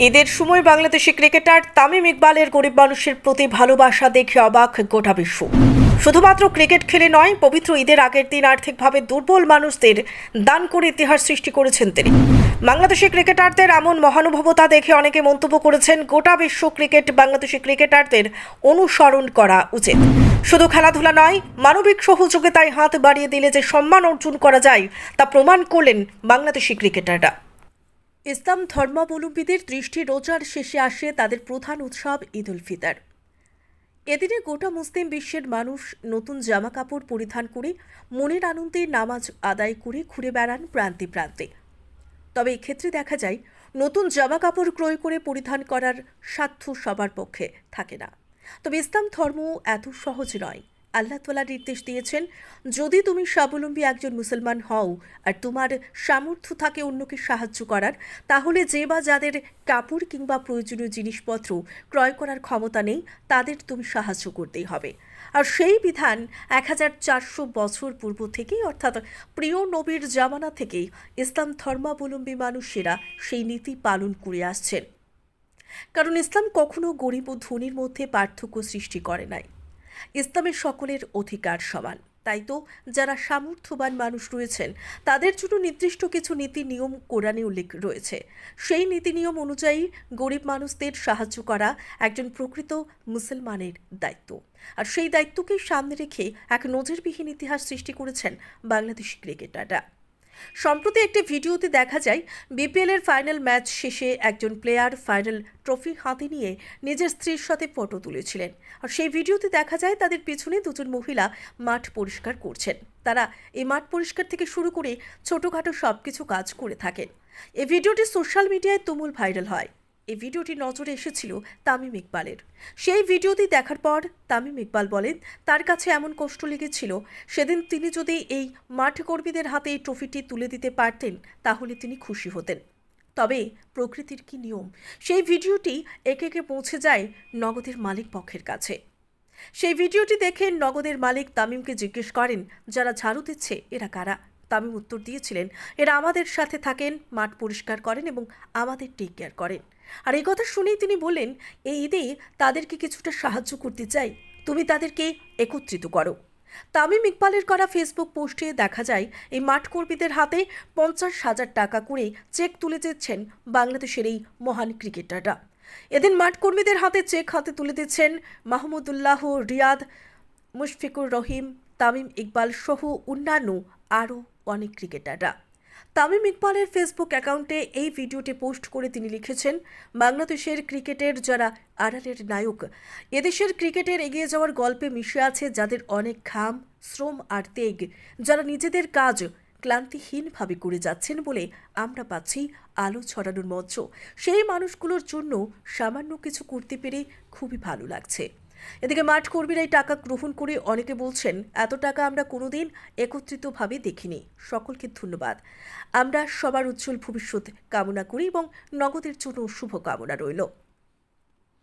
ঈদের সময় বাংলাদেশি ক্রিকেটার তামিম ইকবালের গরিব মানুষের প্রতি ভালোবাসা দেখে অবাক গোটা বিশ্ব। শুধুমাত্র ক্রিকেট খেলে নয়, পবিত্র ঈদের আগের দিন আর্থিকভাবে দুর্বল মানুষদের দান করে ইতিহাস সৃষ্টি করেছেন তিনি। বাংলাদেশি ক্রিকেটারদের এমন মহানুভবতা দেখে অনেকে মন্তব্য করেছেন, গোটা বিশ্ব ক্রিকেট, বাংলাদেশি ক্রিকেটারদের অনুসরণ করা উচিত। শুধু খেলাধুলা নয়, মানবিক সহযোগিতায় হাত বাড়িয়ে দিলে যে সম্মান অর্জন করা যায়, তা প্রমাণ করলেন বাংলাদেশি ক্রিকেটাররা। ইসলাম ধর্মাবলম্বীদের দৃষ্টি রোজার শেষে আসে তাদের প্রধান উৎসব ঈদ উল ফিতর। এদিনে গোটা মুসলিম বিশ্বের মানুষ নতুন জামা কাপড় পরিধান করে মনের আনন্দে নামাজ আদায় করে ঘুরে বেড়ান প্রান্তে প্রান্তে। তবে এক্ষেত্রে দেখা যায়, নতুন জামা কাপড় ক্রয় করে পরিধান করার সাধ্য সবার পক্ষে থাকে না। তবে ইসলাম ধর্ম এত সহজ নয়। আল্লাহ তালা নির্দেশ দিয়েছেন, যদি তুমি স্বাবলম্বী একজন মুসলমান হও আর তোমার সামর্থ্য থাকে অন্যকে সাহায্য করার, তাহলে যে বা যাদের কাপড় কিংবা প্রয়োজনীয় জিনিসপত্র ক্রয় করার ক্ষমতা নেই, তাদের তুমি সাহায্য করতেই হবে। আর সেই বিধান এক হাজার চারশো বছর পূর্ব থেকেই, অর্থাৎ প্রিয় নবীর জামানা থেকেই ইসলাম ধর্মাবলম্বী মানুষেরা সেই নীতি পালন করে আসছেন। কারণ ইসলাম কখনো গরিব ও ধনীর মধ্যে পার্থক্য সৃষ্টি করে নাই। ইসলামের সকলের অধিকার সমান। তাই তো যারা সামর্থ্যবান মানুষ রয়েছেন, তাদের জন্য নির্দিষ্ট কিছু নীতি নিয়ম কোরআনে উল্লেখ রয়েছে। সেই নীতি নিয়ম অনুযায়ী গরিব মানুষদের সাহায্য করা একজন প্রকৃত মুসলমানের দায়িত্ব। আর সেই দায়িত্বকেই সামনে রেখে এক নজিরবিহীন ইতিহাস সৃষ্টি করেছেন বাংলাদেশি ক্রিকেটাররা। সম্প্রতি একটি ভিডিওতে দেখা যায় বিপিএলের ফাইনাল ম্যাচ শেষে একজন প্লেয়ার ফাইনাল ট্রফি হাতে নিয়ে নিজের স্ত্রীর সাথে ফটো তুলেছিলেন। আর সেই ভিডিওতে দেখা যায়, তাদের পিছনে দুজন মহিলা মাঠ পরিষ্কার করছেন। তারা এই মাঠ পরিষ্কার থেকে শুরু করে ছোটোখাটো সব কিছু কাজ করে থাকেন। এই ভিডিওটি সোশ্যাল মিডিয়ায় তুমুল ভাইরাল হয়। এই ভিডিওটি নজরে এসেছিল তামিম ইকবালের। সেই ভিডিওটি দেখার পর তামিম ইকবাল বলেন, তার কাছে এমন কষ্ট লেগেছিল, সেদিন তিনি যদি এই মাঠ কর্মীদের হাতে এই ট্রফিটি তুলে দিতে পারতেন, তাহলে তিনি খুশি হতেন। তবে প্রকৃতির কি নিয়ম? সেই ভিডিওটি একে একে পৌঁছে যায় নগদের মালিক পক্ষের কাছে। সেই ভিডিওটি দেখে নগদের মালিক তামিমকে জিজ্ঞেস করেন, যারা ঝাড়ু দিচ্ছে, এরা কারা? তামিম উত্তর দিয়েছিলেন, এরা আমাদের সাথে থাকেন, মাঠ পরিষ্কার করেন এবং আমাদের টেক কেয়ার করেন। আর এই কথা শুনেই তিনি বললেন, এই ঈদে তাদেরকে কিছুটা সাহায্য করতে চাই, তুমি তাদেরকে একত্রিত করো। তামিম ইকবালের করা ফেসবুক পোস্টে দেখা যায়, এই মাঠ কর্মীদের হাতে পঞ্চাশ হাজার টাকা করে চেক তুলে দিচ্ছেন বাংলাদেশের এই মহান ক্রিকেটাররা। এদিন মাঠ কর্মীদের হাতে চেক হাতে তুলে দিচ্ছেন মাহমুদুল্লাহ, রিয়াদ, মুশফিকুর রহিম, তামিম ইকবাল সহ অন্যান্য আরও অনেক ক্রিকেটাররা। তামিম ইকবালের ফেসবুক অ্যাকাউন্টে এই ভিডিওটি পোস্ট করে তিনি লিখেছেন, বাংলাদেশের ক্রিকেটের যারা আড়ালের নায়ক, এদেশের ক্রিকেটের এগিয়ে যাওয়ার গল্পে মিশে আছে যাদের অনেক ঘাম, শ্রম আর তেগ যারা নিজেদের কাজ ক্লান্তিহীনভাবে করে যাচ্ছেন বলে আমরা পাচ্ছি আলো ছড়ানোর মঞ্চ। সেই মানুষগুলোর জন্য সামান্য কিছু করতে পেরে খুবই ভালো লাগছে। এদিকে মাঠ কর্মীরা এই টাকা গ্রহণ করে অনেকে বলছেন, এত টাকা আমরা কোনোদিন একত্রিতভাবে দেখিনি। সকলকে ধন্যবাদ। আমরা সবার উজ্জ্বল ভবিষ্যৎ কামনা করি এবং নগদের জন্য শুভ কামনা রইল।